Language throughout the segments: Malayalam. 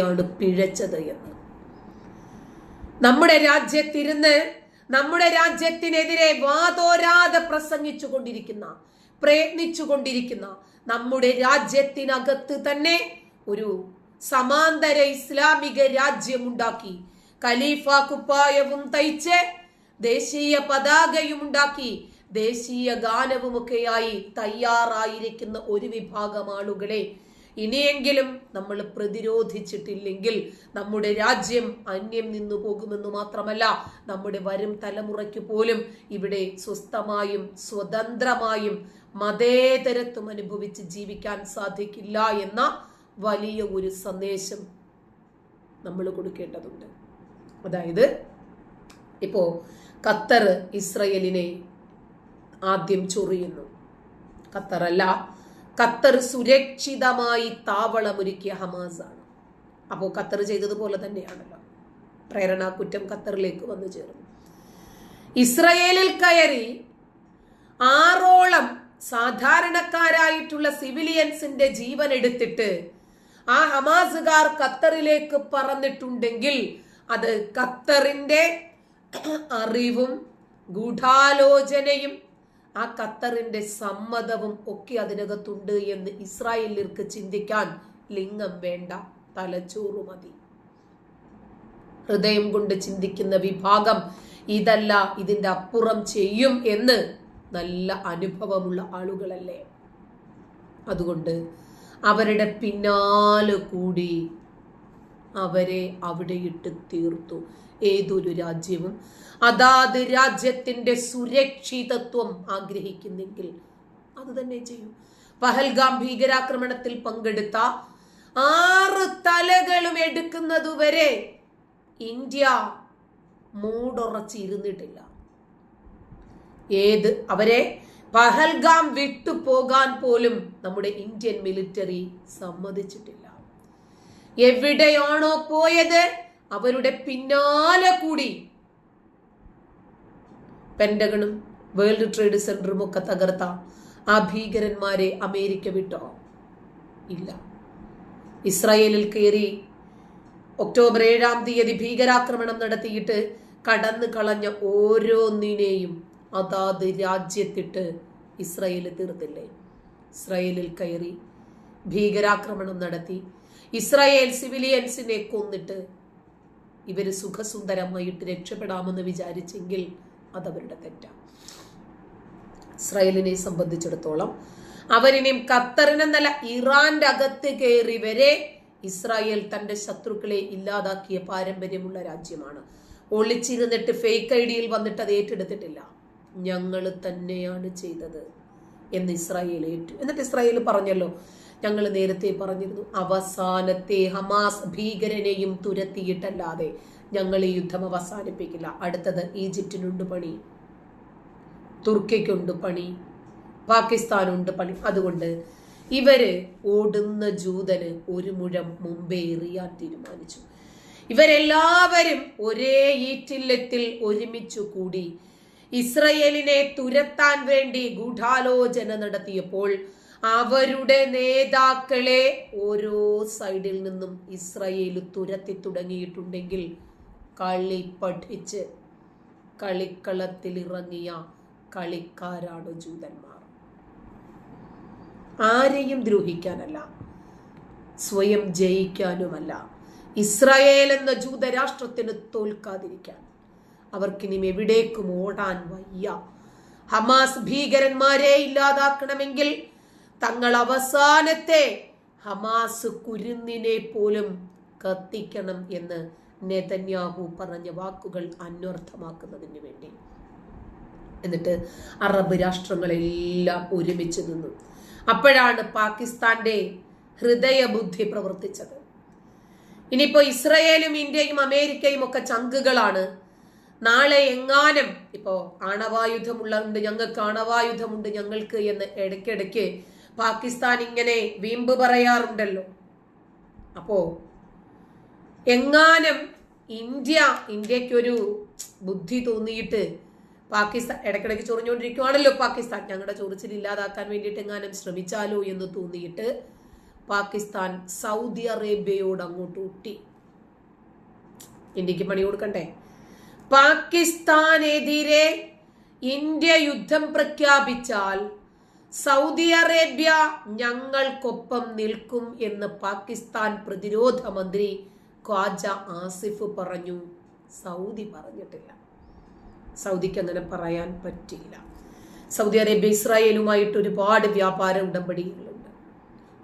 ആണ് പിഴച്ചത് എന്ന്. നമ്മുടെ രാജ്യത്തിരുന്ന് നമ്മുടെ രാജ്യത്തിനെതിരെ വാതോരാതെ പ്രസംഗിച്ചു കൊണ്ടിരിക്കുന്ന പ്രയത്നിച്ചു കൊണ്ടിരിക്കുന്ന നമ്മുടെ രാജ്യത്തിനകത്ത് തന്നെ ഒരു സമാന്തര ഇസ്ലാമിക രാജ്യമുണ്ടാക്കി ഖലീഫ കുപ്പായവും തയ്ച്ച് ദേശീയ പതാകയും ഉണ്ടാക്കി ദേശീയ ഗാനവുമൊക്കെയായി തയ്യാറായിരിക്കുന്ന ഒരു വിഭാഗം ആളുകളെ ഇനിയെങ്കിലും നമ്മൾ പ്രതിരോധിച്ചിട്ടില്ലെങ്കിൽ നമ്മുടെ രാജ്യം അന്യം നിന്നു പോകുമെന്ന് മാത്രമല്ല നമ്മുടെ വരും തലമുറയ്ക്ക് പോലും ഇവിടെ സ്വസ്ഥമായും സ്വതന്ത്രമായും മതേതരത്വം അനുഭവിച്ച് ജീവിക്കാൻ സാധിക്കില്ല എന്ന വലിയ ഒരു സന്ദേശം നമ്മൾ കൊടുക്കേണ്ടതുണ്ട്. അതായത് ഇപ്പോ ഖത്തർ ഇസ്രയേലിനെ ആദ്യം ചൊറിയുന്നു. ഖത്തറല്ല ഖത്തർ സുരക്ഷിതമായി താവളമൊരുക്കിയ ഹമാസാണ്. അപ്പോൾ ഖത്തർ ചെയ്തതുപോലെ തന്നെയാണല്ലോ. പ്രേരണ കുറ്റം ഖത്തറിലേക്ക് വന്നു ചേർന്നു. ഇസ്രയേലിൽ കയറി ആറോളം സാധാരണക്കാരായിട്ടുള്ള സിവിലിയൻസിന്റെ ജീവൻ എടുത്തിട്ട് ആ ഹമാസുകാർ ഖത്തറിലേക്ക് പറന്നിട്ടുണ്ടെങ്കിൽ അത് ഖത്തറിന്റെ അറിവും ഗൂഢാലോചനയും ആ ഖത്തറിന്റെ സമ്മതവും ഒക്കെ അതിനകത്തുണ്ട് എന്ന് ഇസ്രായേലിർക്ക് ചിന്തിക്കാൻ ലിംഗം വേണ്ട തലച്ചോറ് മതി. ഹൃദയം കൊണ്ട് ചിന്തിക്കുന്ന വിഭാഗം ഇതല്ല ഇതിന്റെ അപ്പുറം ചെയ്യും എന്ന് നല്ല അനുഭവമുള്ള ആളുകളല്ലേ? അതുകൊണ്ട് അവരുടെ പിന്നാലെ കൂടി അവരെ അവിടെ ഇട്ട് തീർത്തു. ഏതൊരു രാജ്യവും അതാത് രാജ്യത്തിന്റെ സുരക്ഷിതത്വം ആഗ്രഹിക്കുന്നെങ്കിൽ അത് തന്നെ ചെയ്യും. പഹൽഗാം ഭീകരാക്രമണത്തിൽ പങ്കെടുത്ത ആറ് തലകളും എടുക്കുന്നതുവരെ ഇന്ത്യ മൂടുറച്ചിരുന്നിട്ടില്ല ഏത്? അവരെ പഹൽഗാം വിട്ടു പോകാൻ പോലും നമ്മുടെ ഇന്ത്യൻ മിലിറ്ററി സമ്മതിച്ചിട്ടില്ല. എവിടെയാണോ പോയത്? അവരുടെ പിന്നാലെ കൂടി. പെൻഡഗണും വേൾഡ് ട്രേഡ് സെന്ററും ഒക്കെ തകർത്ത ആ ഭീകരന്മാരെ അമേരിക്ക വിട്ടോ? ഇല്ല. ഇസ്രായേലിൽ കയറി ഒക്ടോബർ ഏഴാം തീയതി ഭീകരാക്രമണം നടത്തിയിട്ട് കടന്നു കളഞ്ഞ ഓരോന്നിനെയും അതാത് രാജ്യത്തിട്ട് ഇസ്രായേൽ തീർത്തില്ലേ? ഇസ്രായേലിൽ കയറി ഭീകരാക്രമണം നടത്തി ഇസ്രായേൽ സിവിലിയൻസിനെ കൊന്നിട്ട് ഇവർ സുഖസുന്ദരമായിട്ട് രക്ഷപ്പെടാമെന്ന് വിചാരിച്ചെങ്കിൽ അതവരുടെ തെറ്റാണ് ഇസ്രായേലിനെ സംബന്ധിച്ചിടത്തോളം അവരിനെയും ഖത്തറിനെന്നല്ല ഇറാന്റെ അകത്ത് കയറി വരെ ഇസ്രായേൽ തന്റെ ശത്രുക്കളെ ഇല്ലാതാക്കിയ പാരമ്പര്യമുള്ള രാജ്യമാണ്. ഒളിച്ചിരുന്നിട്ട് ഫേക്ക് ഐ ഡിയിൽ വന്നിട്ട് അത് ഏറ്റെടുത്തിട്ടില്ല. ഞങ്ങൾ തന്നെയാണ് ചെയ്തത് എന്ന് ഇസ്രായേൽ ഏറ്റു എന്നിട്ട് ഇസ്രായേൽ പറഞ്ഞല്ലോ ഞങ്ങൾ നേരത്തെ പറഞ്ഞിരുന്നു അവസാനത്തെ ഹമാസ് ഭീകരനെയും തുരത്തിയിട്ടല്ലാതെ ഞങ്ങൾ ഈ യുദ്ധം അവസാനിപ്പിക്കില്ല. അടുത്തത് ഈജിപ്തിനുണ്ട് പണി തുർക്കിക്കുണ്ട് പണി പാകിസ്ഥാനുണ്ട് പണി. അതുകൊണ്ട് ഇവർ ഓടുന്ന ജൂതന് ഒരു മുഴം മുമ്പേ എറിയാൻ തീരുമാനിച്ചു. ഇവരെല്ലാവരും ഒരേ ഈറ്റില്ലത്തിൽ ഒരുമിച്ചു കൂടി ഇസ്രയേലിനെ തുരത്താൻ വേണ്ടി ഗൂഢാലോചന നടത്തിയപ്പോൾ അവരുടെ നേതാക്കളെ ഓരോ സൈഡിൽ നിന്നും ഇസ്രയേൽ തുരത്തി തുടങ്ങിയിട്ടുണ്ടെങ്കിൽ കളി പഠിച്ച് കളിക്കളത്തിൽ ഇറങ്ങിയ കളിക്കാരാണ് ജൂതന്മാർ. ആരെയും ദ്രോഹിക്കാനല്ല സ്വയം ജയിക്കാനുമല്ല. ഇസ്രായേൽ എന്ന ജൂതരാഷ്ട്രത്തിന് തോൽക്കാതിരിക്കാൻ അവർക്കിനി എവിടേക്കും ഓടാൻ വയ്യ. ഹമാസ് ഭീകരന്മാരെ ഇല്ലാതാക്കണമെങ്കിൽ തങ്ങൾ അവസാനത്തെ ഹമാസ് കുരുന്നിനെ പോലും കത്തിക്കണം എന്ന് നെതന്യാഹു പറഞ്ഞ വാക്കുകൾ അന്വർത്ഥമാക്കുന്നതിന് വേണ്ടി. എന്നിട്ട് അറബ് രാഷ്ട്രങ്ങളെല്ലാം ഒരുമിച്ച് നിന്നു. അപ്പോഴാണ് പാകിസ്ഥാന്റെ ഹൃദയബുദ്ധി പ്രവർത്തിച്ചത്. ഇനിയിപ്പോ ഇസ്രയേലും ഇന്ത്യയും അമേരിക്കയും ഒക്കെ ചങ്കുകളാണ്. നാളെ എങ്ങാനും ഇപ്പോ ആണവായുധമുള്ളുണ്ട് ഞങ്ങൾക്ക് ആണവായുധമുണ്ട് ഞങ്ങൾക്ക് എന്ന് ഇടയ്ക്കിടയ്ക്ക് പാകിസ്ഥാൻ ഇങ്ങനെ വീമ്പ് പറയാറുണ്ടല്ലോ. അപ്പോ എങ്ങാനും ഇന്ത്യ ഇന്ത്യക്കൊരു ബുദ്ധി തോന്നിയിട്ട് പാകിസ്ഥാൻ ഇടയ്ക്കിടയ്ക്ക് ചൊറിഞ്ഞുകൊണ്ടിരിക്കുവാണല്ലോ പാകിസ്ഥാൻ. ഞങ്ങളുടെ ചൊറിച്ചിൽ ഇല്ലാതാക്കാൻ വേണ്ടിയിട്ട് എങ്ങാനും ശ്രമിച്ചാലോ എന്ന് തോന്നിയിട്ട് പാകിസ്ഥാൻ സൗദി അറേബ്യയോട് അങ്ങോട്ട് ഊട്ടി. ഇന്ത്യയ്ക്ക് പണി കൊടുക്കണ്ടേ? പാകിസ്ഥാനെതിരെ ഇന്ത്യ യുദ്ധം പ്രഖ്യാപിച്ചാൽ സൗദി അറേബ്യ ഞങ്ങൾക്കൊപ്പം നിൽക്കും എന്ന് പാകിസ്ഥാൻ പ്രതിരോധ മന്ത്രി ഖ്വാജ ആസിഫ് പറഞ്ഞു. സൗദി പറഞ്ഞിട്ടില്ല. സൗദിക്ക് അങ്ങനെ പറയാൻ പറ്റില്ല സൗദി അറേബ്യ ഇസ്രായേലുമായിട്ട് ഒരുപാട് വ്യാപാര ഉടമ്പടികളുണ്ട്.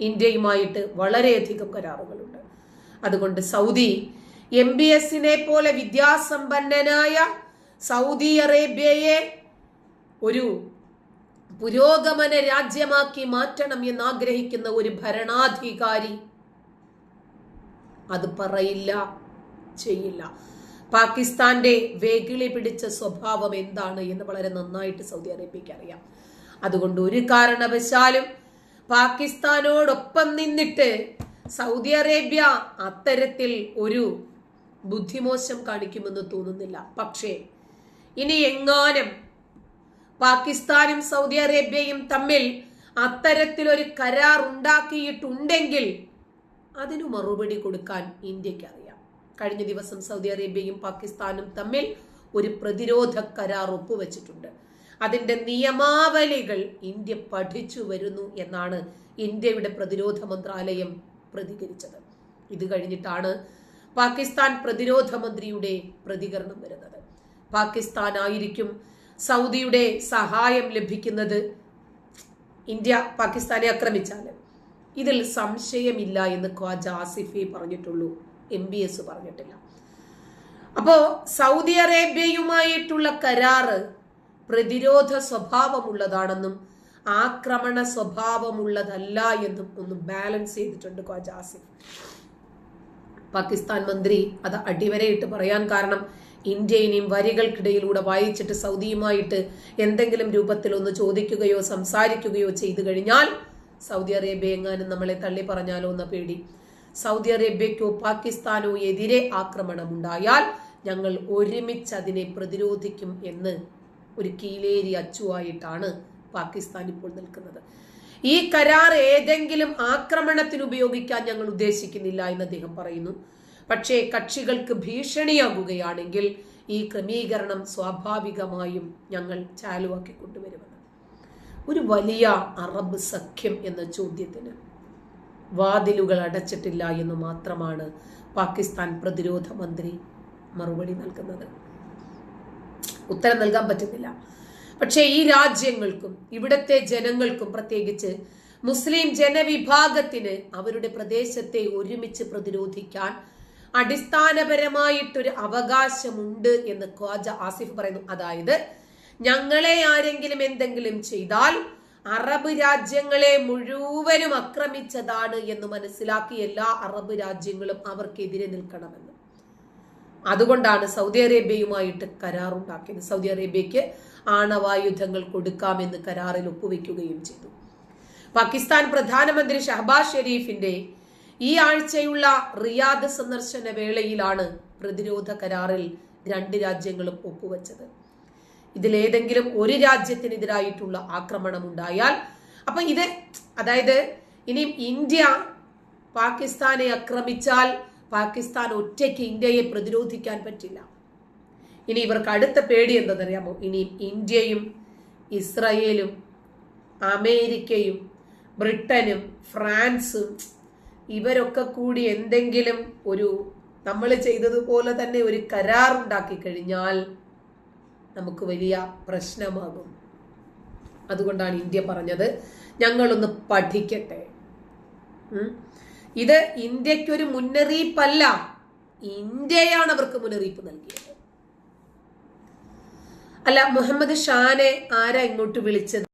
ഇന്ത്യയുമായിട്ട് വളരെയധികം കരാറുകളുണ്ട്. അതുകൊണ്ട് സൗദി എം ബി എസിനെ പോലെ വിദ്യാസമ്പന്നനായ സൗദി അറേബ്യയെ ഒരു പുരോഗമന രാജ്യമാക്കി മാറ്റണം എന്ന് ആഗ്രഹിക്കുന്ന ഒരു ഭരണാധികാരി. അത് പറയില്ല ചെയ്യില്ല. പാകിസ്ഥാന്റെ വേഗിളി പിടിച്ച സ്വഭാവം എന്താണ് എന്ന് വളരെ നന്നായിട്ട് സൗദി അറേബ്യക്ക് അറിയാം. അതുകൊണ്ട് ഒരു കാരണവശാലും പാകിസ്ഥാനോടൊപ്പം നിന്നിട്ട് സൗദി അറേബ്യ അത്തരത്തിൽ ഒരു ബുദ്ധിമോശം കാണിക്കുമെന്ന് തോന്നുന്നില്ല. പക്ഷേ ഇനി എങ്ങാനും പാകിസ്ഥാനും സൗദി അറേബ്യയും തമ്മിൽ അത്തരത്തിലൊരു കരാർ ഉണ്ടാക്കിയിട്ടുണ്ടെങ്കിൽ അതിനു മറുപടി കൊടുക്കാൻ ഇന്ത്യയ്ക്ക് അറിയാം കഴിഞ്ഞ ദിവസം സൗദി അറേബ്യയും പാകിസ്ഥാനും തമ്മിൽ ഒരു പ്രതിരോധ കരാർ ഒപ്പുവെച്ചിട്ടുണ്ട്. അതിന്റെ നിയമാവലികൾ ഇന്ത്യ പഠിച്ചു വരുന്നു എന്നാണ് ഇന്ത്യയുടെ പ്രതിരോധ മന്ത്രാലയം പ്രതികരിച്ചത്. ഇത് കഴിഞ്ഞിട്ടാണ് പാകിസ്ഥാൻ പ്രതിരോധ മന്ത്രിയുടെ പ്രതികരണം വരുന്നത്. പാകിസ്ഥാൻ ആയിരിക്കും സൗദിയുടെ സഹായം ലഭിക്കുന്നത് ഇന്ത്യ പാകിസ്ഥാനെ ആക്രമിച്ചാൽ ഇതിൽ സംശയമില്ല എന്ന് ഖ്വാജ ആസിഫെ പറഞ്ഞിട്ടുള്ളൂ. എം ബി എസ് പറഞ്ഞിട്ടില്ല. അപ്പോ സൗദി അറേബ്യയുമായിട്ടുള്ള കരാറ് പ്രതിരോധ സ്വഭാവമുള്ളതാണെന്നും ആക്രമണ സ്വഭാവമുള്ളതല്ല എന്നും ഒന്ന് ബാലൻസ് ചെയ്തിട്ടുണ്ട് ഖ്വാജ ആസിഫ് പാകിസ്ഥാൻ മന്ത്രി അത് അടിവരയിട്ട് പറയാൻ കാരണം ഇന്ത്യ ഇനിയും വരികൾക്കിടയിലൂടെ വായിച്ചിട്ട് സൗദിയുമായിട്ട് എന്തെങ്കിലും രൂപത്തിൽ ഒന്ന് ചോദിക്കുകയോ സംസാരിക്കുകയോ ചെയ്തു കഴിഞ്ഞാൽ സൗദി അറേബ്യ എങ്ങാനും നമ്മളെ തള്ളി പറഞ്ഞാലോ എന്ന പേടി. സൗദി അറേബ്യക്കോ പാകിസ്ഥാനോ എതിരെ ആക്രമണം ഉണ്ടായാൽ ഞങ്ങൾ ഒരുമിച്ച് അതിനെ പ്രതിരോധിക്കും എന്ന് ഒരു കീലേരി അച്ചുവായിട്ടാണ് പാകിസ്ഥാൻ ഇപ്പോൾ നിൽക്കുന്നത്. ഈ കരാർ ഏതെങ്കിലും ആക്രമണത്തിന് ഉപയോഗിക്കാൻ ഞങ്ങൾ ഉദ്ദേശിക്കുന്നില്ല എന്ന് അദ്ദേഹം പറയുന്നു. പക്ഷേ കക്ഷികൾക്ക് ഭീഷണിയാകുകയാണെങ്കിൽ ഈ ക്രമീകരണം സ്വാഭാവികമായും ഞങ്ങൾ ചാലുവാക്കി കൊണ്ടുവരുമെന്ന്. ഒരു വലിയ അറബ് സഖ്യം എന്ന ചോദ്യത്തിന് വാതിലുകൾ അടച്ചിട്ടില്ല എന്ന് മാത്രമാണ് പാകിസ്ഥാൻ പ്രതിരോധ മന്ത്രി മറുപടി നൽകുന്നത്. ഉത്തരം നൽകാൻ പറ്റുന്നില്ല. പക്ഷേ ഈ രാജ്യങ്ങൾക്കും ഇവിടത്തെ ജനങ്ങൾക്കും പ്രത്യേകിച്ച് മുസ്ലിം ജനവിഭാഗത്തിന് അവരുടെ പ്രദേശത്തെ ഒരുമിച്ച് പ്രതിരോധിക്കാൻ അടിസ്ഥാനപരമായിട്ടൊരു അവകാശമുണ്ട് എന്ന് ഖ്വാജ ആസിഫ് പറയുന്നു. അതായത് ഞങ്ങളെ ആരെങ്കിലും എന്തെങ്കിലും ചെയ്താൽ അറബ് രാജ്യങ്ങളെ മുഴുവനും ആക്രമിച്ചതാണ് എന്ന് മനസ്സിലാക്കി എല്ലാ അറബ് രാജ്യങ്ങളും അവർക്കെതിരെ നിൽക്കണമെന്ന്. അതുകൊണ്ടാണ് സൗദി അറേബ്യയുമായിട്ട് കരാറുണ്ടാക്കിയത്. സൗദി അറേബ്യക്ക് ആണവായുധങ്ങൾ കൊടുക്കാമെന്ന് കരാറിൽ ഒപ്പുവെക്കുകയും ചെയ്തു. പാകിസ്ഥാൻ പ്രധാനമന്ത്രി ഷഹബാസ് ഷെരീഫിന്റെ ഈ ആഴ്ചയുള്ള റിയാദ് സന്ദർശന വേളയിലാണ് പ്രതിരോധ കരാറിൽ രണ്ട് രാജ്യങ്ങളും ഒപ്പുവെച്ചത്. ഇതിലേതെങ്കിലും ഒരു രാജ്യത്തിനെതിരായിട്ടുള്ള ആക്രമണം ഉണ്ടായാൽ അപ്പൊ ഇത് അതായത് ഇനി ഇന്ത്യ പാകിസ്ഥാനെ ആക്രമിച്ചാൽ പാകിസ്ഥാൻ ഒറ്റയ്ക്ക് ഇന്ത്യയെ പ്രതിരോധിക്കാൻ പറ്റില്ല. ഇനി ഇവർക്ക് അടുത്ത പേടി എന്തെന്നറിയാമോ ഇനി ഇന്ത്യയും ഇസ്രയേലും അമേരിക്കയും ബ്രിട്ടനും ഫ്രാൻസും ഇവരൊക്കെ കൂടി എന്തെങ്കിലും ഒരു നമ്മൾ ചെയ്തതുപോലെ തന്നെ ഒരു കരാർ ഉണ്ടാക്കി കഴിഞ്ഞാൽ നമുക്ക് വലിയ പ്രശ്നമാകും. അതുകൊണ്ടാണ് ഇന്ത്യ പറഞ്ഞത് ഞങ്ങളൊന്ന് പഠിക്കട്ടെ. ഇത് ഇന്ത്യക്കൊരു മുന്നറിയിപ്പല്ല. ഇന്ത്യയാണ് അവർക്ക് മുന്നറിയിപ്പ് നൽകിയത്. അല്ല മുഹമ്മദ് ഷാനെ ആരാ ഇങ്ങോട്ട് വിളിച്ചത്?